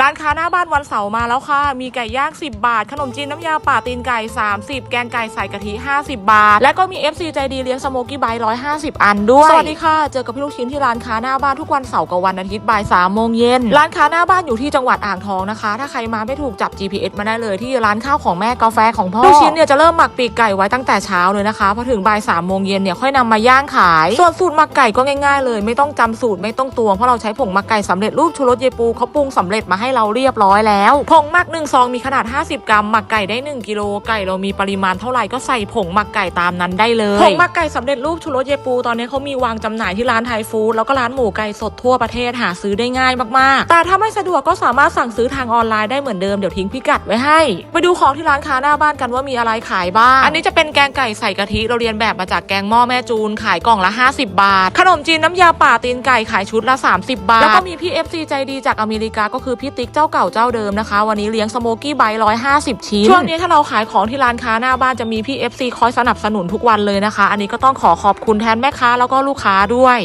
ร้านค้าหน้าบ้านวันเสาร์มาแล้วค่ะ มีไก่ย่าง 10 บาท ขนมจีนน้ำยาป่าตีนไก่ 30 แกงไก่ใส่กะทิ 50 บาท และก็มี FC ใจดีเลี้ยงสโมกี้ไบต์150อันด้วย สวัสดีค่ะ เจอกับพี่ลูกชิ้นที่ร้านค้าหน้าบ้านทุกวันเสาร์กับวันอาทิตย์บ่าย3โมงเย็น ร้านค้าหน้าบ้านอยู่ที่จังหวัดอ่างทองนะคะ ถ้าใครมาไม่ถูกจับ GPS มาได้เลยที่ร้านข้าวของแม่กาแฟของพ่อ ลูกชิ้นเนี่ยจะเริ่มหมักปีกไก่ไว้ตั้งแต่เช้าเลยนะคะ พอถึงบ่าย3โมงเย็นเนี่ยค่อยนำมาย่างขาย ส่วนสูตรหมักไก่ก็ง่ายๆเลย ไม่ต้องจำสูตรไม่ต้องตวงเพราะเราใช้ผงหมักไก่สำเร็จรูปชูรสเยปูเขาปรุงสำเร็จมาใให้เราเรียบร้อยแล้ว ผงหมัก1ซองมีขนาด 50 กรัมหมักไก่ได้ 1กิโลไก่เรามีปริมาณเท่าไหร่ก็ใส่ผงหมักไก่ตามนั้นได้เลยผงหมักไก่สำเร็จรูปชูรสเยปูตอนนี้เขามีวางจำหน่ายที่ร้านไทยฟู้ดแล้วก็ร้านหมูไก่สดทั่วประเทศหาซื้อได้ง่ายมากๆ แต่ถ้าไม่สะดวกก็สามารถสั่งซื้อทางออนไลน์ได้เหมือนเดิมเดี๋ยวทิ้งพิกัดไว้ให้ ไปดูของที่ร้านค้าหน้าบ้านกันว่ามีอะไรขายบ้าง อันนี้จะเป็นแกงไก่ใส่กะทิเราเรียนแบบมาจากแกงหม้อแม่จูน ขายกล่องละ 50 บาท ขนมจีนน้ำยาป่าตีนไก่ขายชุดละ 30 บาท แล้วก็มีพี่ FC ใจดีจากอเมริกาก็คือพี่ติ๊กเจ้าเก่าเจ้าเดิมนะคะ วันนี้เลี้ยงสโมกี้ไบต์150ชิ้นช่วงนี้ถ้าเราขายของที่ร้านค้าหน้าบ้านจะมีพี่ FC คอยสนับสนุนทุกวันเลยนะคะ อันนี้ก็ต้องขอขอบคุณแทนแม่ค้าแล้วก็ลูกค้าด้วย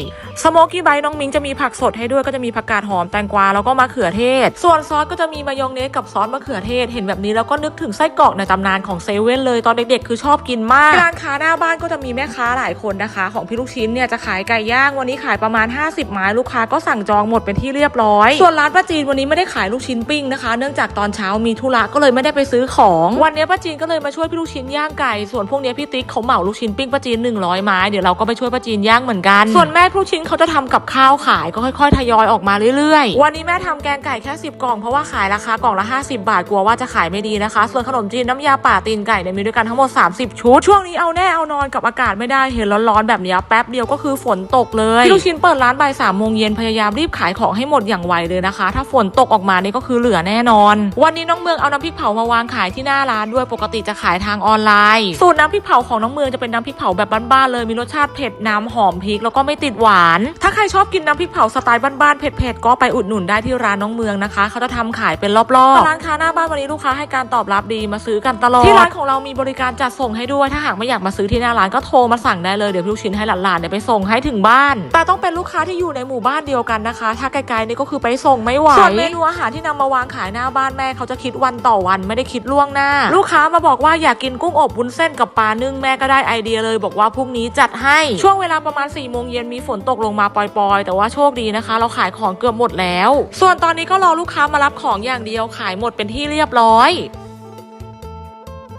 สโมกี้ไบต์น้องมิงจะมีผักสดให้ด้วยก็จะมีผักกาดหอมแตงกวาแล้วก็มะเขือเทศ ส่วนซอสก็จะมีมายองเนสกับซอสมะเขือเทศเห็นแบบนี้แล้วก็นึกถึงไส้กรอกในตำนานของเซเว่นเลยตอนเด็กๆ คือชอบกินมากร้านค้าหน้าบ้านก็จะมีแม่ค้าหลายคนนะคะ ของพี่ลูกชิ้นเนี่ยจะขายไก่ย่างวันนี้ขายประมาณ 50 ไม้ลูกค้าก็สั่งจองหมดเป็นที่เรียบร้อย ส่วนร้านป้าจีนวันนี้ไม่ได้ขายลูกชิ้นปิ้งนะคะเนื่องจากตอนเช้ามีธุระก็เลยไม่ได้ไปซื้อของวันนี้ป้าจีนก็เลยมาช่วยพี่ลูกชิ้นย่างไก่ส่วนพวกนี้พี่ติ๊กเขาเหมาลูกชิ้นปิ้งป้าจีน100ไม้เดี๋ยวเราก็ไปช่วยป้าจีนย่างเหมือนกันส่วนแม่ลูกชิ้นเขาจะทำกับข้าวขายก็ค่อยๆ ทยอยออกมาเรื่อยๆ วันนี้แม่ทำแกงไก่แค่ 10 กล่องเพราะว่าขายราคากล่องละ 50 บาทกลัวว่าจะขายไม่ดีนะคะ ส่วนขนมจีนน้ำยาป่าตีนไก่เนี่ยมีด้วยกันทั้งหมด 30 ชุด ช่วงนี้เอาแน่เอานอนกับอากาศไม่ได้เห็นร้อนๆแบบเนี้ยแป๊บเดียวก็คือฝนตกเลยพี่ลูกชิ้นเปิดร้านบ่ายสามโมงเย็นพยายามรีบขายของให้หมดอย่างไวเลยนะคะ ถ้าฝนตกออกมานี่ก็คือเหลือแน่นอน วันนี้น้องเมืองเอาน้ำพริกเผามาวางขายที่หน้าร้านด้วยปกติจะขายทางออนไลน์ สูตรน้ำพริกเผาของน้องเมืองจะเป็นน้ำพริกเผาแบบบ้านๆเลยมีรสชาติเผ็ดน้ำหอมพริกแล้วก็ไม่ติดหวานถ้าใครชอบกินน้ำพริกเผาสไตล์บ้านๆเผ็ดๆก็ไปอุดหนุนได้ที่ร้านน้องเมืองนะคะ เขาจะทำขายเป็นรอบๆร้านค้าหน้าบ้านวันนี้ลูกค้าให้การตอบรับดีมาซื้อกันตลอดที่ร้านของเรามีบริการจัดส่งให้ด้วยถ้าหากไม่อยากมาซื้อที่หน้าร้านก็โทรมาสั่งได้เลยเดี๋ยวพี่ลูกชิ้นให้หลานๆเนี่ยไปส่งให้ถึงบ้าน แต่ต้องเป็นลูกค้าที่อยู่ในหมู่บ้านเดียวกันนะคะ ถ้าไกลๆนี่ก็คือไปส่งไม่ไหวส่วนเมนูอาหารที่นำมาวางขายหน้าบ้านแม่เขาจะคิดวันต่อวันไม่ได้คิดล่วงหน้า ลูกค้ามาบอกว่าอยากกินกุ้งอบวุ้นเส้นกับปลานึ่งแม่ก็ได้ไอเดียเลย บอกว่าพรุ่งนี้จัดให้ช่วงเวลาประมาณ4ี่โมงเย็นมีฝนตกลงมาปล่อยๆ แต่ว่าโชคดีนะคะ เราขายของเกือบหมดแล้ว ส่วนตอนนี้ก็รอลูกค้ามารับของอย่างเดียวขายหมดเป็นที่เรียบร้อย